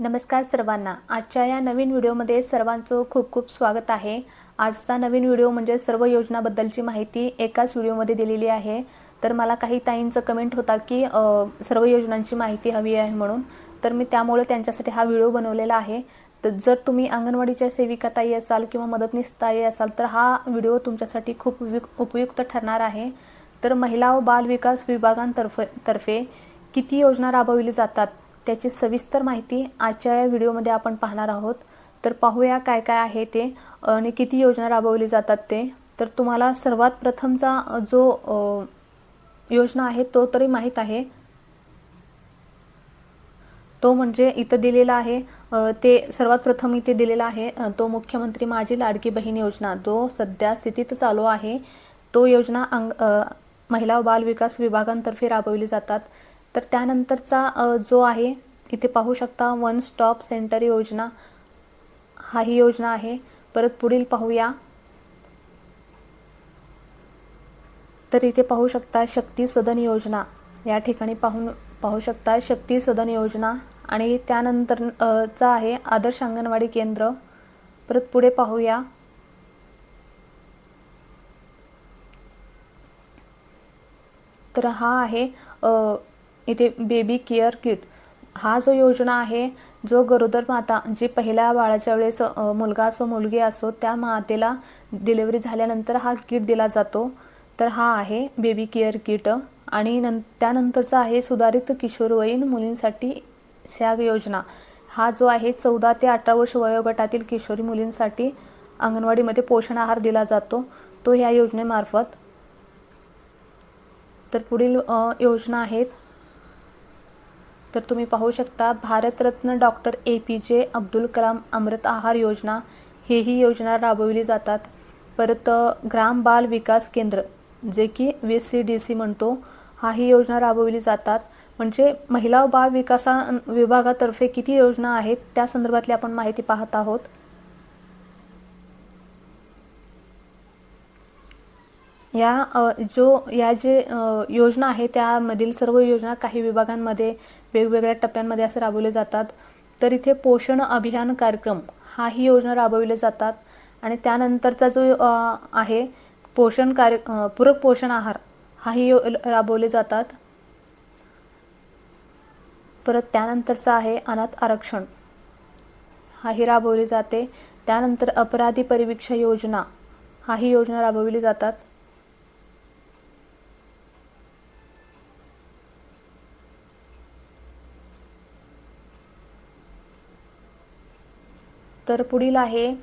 नमस्कार सर्वांना. आजच्या या नवीन व्हिडिओमध्ये सर्वांचं खूप खूप स्वागत आहे. आजचा नवीन व्हिडिओ म्हणजे सर्व योजनाबद्दलची माहिती एकाच व्हिडिओमध्ये दिलेली आहे. तर मला काही ताईंचं कमेंट होता की सर्व योजनांची माहिती हवी आहे म्हणून. तर मी त्यामुळे त्यांच्यासाठी हा व्हिडिओ बनवलेला आहे. तर जर तुम्ही अंगणवाडीच्या सेविका ताई असाल किंवा मदतनीस ताई असाल तर हा व्हिडिओ तुमच्यासाठी खूप उपयुक्त ठरणार आहे. तर महिला व बाल विकास विभागांतर्फे तर्फे किती योजना राबविली जातात? त्याची सविस्तर माहिती आजच्या या व्हिडिओमध्ये आपण पाहणार आहोत. तर पाहूया काय काय आहे ते आणि किती योजना राबवली जातात ते. तर तुम्हाला सर्वात प्रथमचा जो योजना आहे तो तरी माहीत आहे. तो म्हणजे इथं दिलेला आहे ते सर्वात प्रथम इथे दिलेला आहे तो मुख्यमंत्री माझी लाडकी बहीण योजना. जो सध्या स्थितीत चालू आहे तो योजना अंग महिला व बाल विकास विभागांतर्फे राबवली जातात. तर त्यानंतरचा जो आहे इथे पाहू शकता वन स्टॉप सेंटर योजना. हा ही योजना आहे. परत पुढील पाहूया. तर इथे पाहू शकता शक्ती सदन योजना. या ठिकाणी पाहून पाहू शकता शक्ती सदन योजना. आणि त्यानंतर चा आहे आदर्श अंगणवाडी केंद्र. परत पुढे पाहूया. तर हा आहे इथे बेबी केअर किट हा जो योजना आहे जो गरोदर माता जी पहिल्या बाळाच्या वेळेस मुलगा असो मुलगी असो त्या मातेला डिलिव्हरी झाल्यानंतर हा किट दिला जातो. तर हा आहे बेबी केअर किट आणि नं त्यानंतरचा आहे सुधारित किशोरवयीन मुलींसाठी सॅग योजना. हा जो आहे चौदा ते अठरा वर्ष वयोगटातील किशोरी मुलींसाठी अंगणवाडीमध्ये पोषण आहार दिला जातो. तो ह्या योजनेमार्फत. तर पुढील योजना आहेत. तर तुम्ही पाहू शकता भारतरत्न डॉक्टर ए. पी. जे. अब्दुल कलाम अमृत आहार योजना हेही योजना राबवली जातात. परत ग्राम बाल विकास केंद्र जे की वी सी डी सी म्हणतो हा ही योजना राबवली जातात. म्हणजे महिला व बाल विकासा विभागातर्फे किती योजना आहेत त्या संदर्भातली आपण माहिती पाहत आहोत. या जो या जे योजना आहे त्यामधील सर्व योजना काही विभागांमध्ये वेगवेगळ्या टप्प्यांमध्ये असे राबवले जातात. तर इथे पोषण अभियान कार्यक्रम हा ही योजना राबविले जातात. आणि त्यानंतरचा जो आहे पोषण कार्य पूरक पोषण आहार हाही यो राबवले जातात. परत त्यानंतरचा आहे अनाथ आरक्षण हाही राबवली जाते. त्यानंतर अपराधी परिवीक्षा योजना हाही योजना राबवली जातात. तर पुढील आहे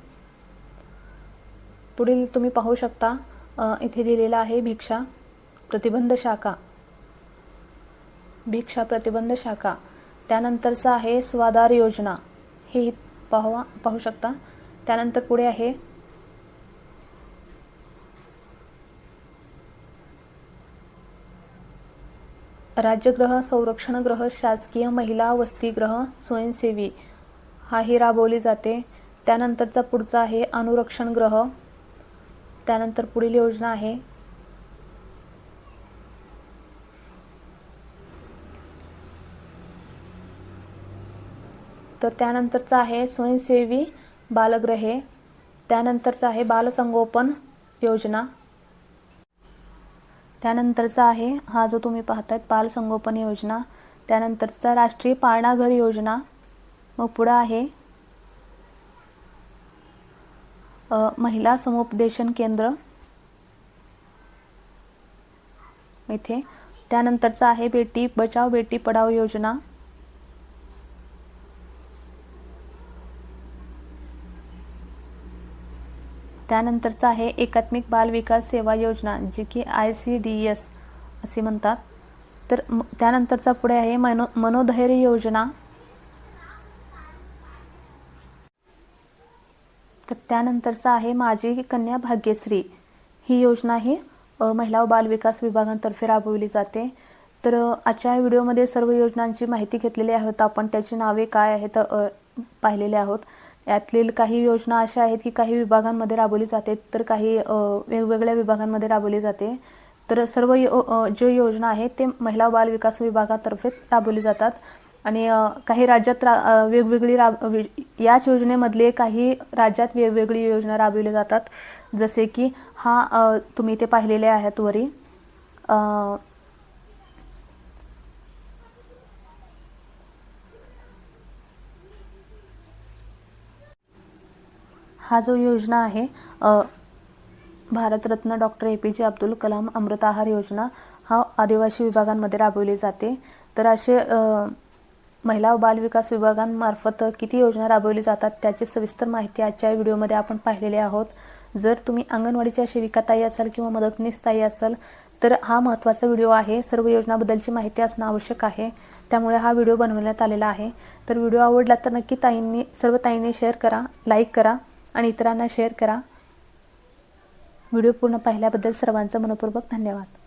पुढील तुम्ही पाहू शकता इथे दिलेला आहे भिक्षा प्रतिबंध शाखा. भिक्षा प्रतिबंध शाखा. त्यानंतरचा आहे स्वाधार योजना. हे पाहवा पाहू शकता. त्यानंतर पुढे आहे राज्यगृह संरक्षणगृह शासकीय महिला वसतिगृह स्वयंसेवी. हाही राबवली जाते. त्यानंतरचा पुढचा आहे अनुरक्षण गृह त्यानंतर पुढील योजना आहे. तर त्यानंतरचा आहे स्वयंसेवी बालगृहे त्यानंतरचा आहे बालसंगोपन योजना. त्यानंतरचा आहे हा जो तुम्ही पाहतायत बालसंगोपन योजना. त्यानंतरचा राष्ट्रीय पाळणाघर योजना. मग पुढं आहे महिला समुपदेशन केंद्र. इथे. त्यानंतरचा आहे बेटी बचाव बेटी पढाव योजना. त्यानंतरचा आहे एकात्मिक बाल विकास सेवा योजना जी की आय सी डी एस असे म्हणतात. तर त्यानंतरचा पुढे आहे मनो मनोधैर्य योजना. त्यानंतरचा आहे माझी कन्या भाग्यश्री. ही योजना ही महिला व बालविकास विभागांतर्फे राबवली जाते. तर आजच्या व्हिडिओमध्ये सर्व योजनांची माहिती घेतलेली आहोत. आपण त्याची नावे काय आहेत पाहिलेले आहोत. यातील काही योजना अशा आहेत की काही विभागांमध्ये राबवली जाते तर काही वेगवेगळ्या विभागांमध्ये राबवली जाते. तर सर्व यो जे योजना आहेत ते महिला बाल विकास विभागातर्फे राबवली जातात. आणि काही राज्यात रा वेगवेगळी राब वे- याच योजनेमधले काही राज्यात वेगवेगळी योजना राबविल्या जातात. जसे की हा तुम्ही ते पाहिलेले आहेत वरी. हा जो योजना आहे भारतरत्न डॉक्टर ए पी जे अब्दुल कलाम अमृत आहार योजना हा आदिवासी विभागांमध्ये राबवली जाते. तर असे महिला व बाल विकास विभागांमार्फत किती योजना राबवली जातात त्याची सविस्तर माहिती आजच्या व्हिडिओमध्ये आपण पाहिलेले आहोत. जर तुम्ही अंगणवाडीच्या सेविका ताई असाल किंवा मदतनीस ताई असाल तर हा महत्त्वाचा व्हिडिओ आहे. सर्व योजनाबद्दलची माहिती असणं आवश्यक आहे. त्यामुळे हा व्हिडिओ बनवण्यात आलेला आहे. तर व्हिडिओ आवडला तर नक्की ताईंनी सर्व ताईंनी शेअर करा लाईक करा आणि इतरांना शेअर करा. व्हिडिओ पूर्ण पाहिल्याबद्दल सर्वांचं मनपूर्वक धन्यवाद.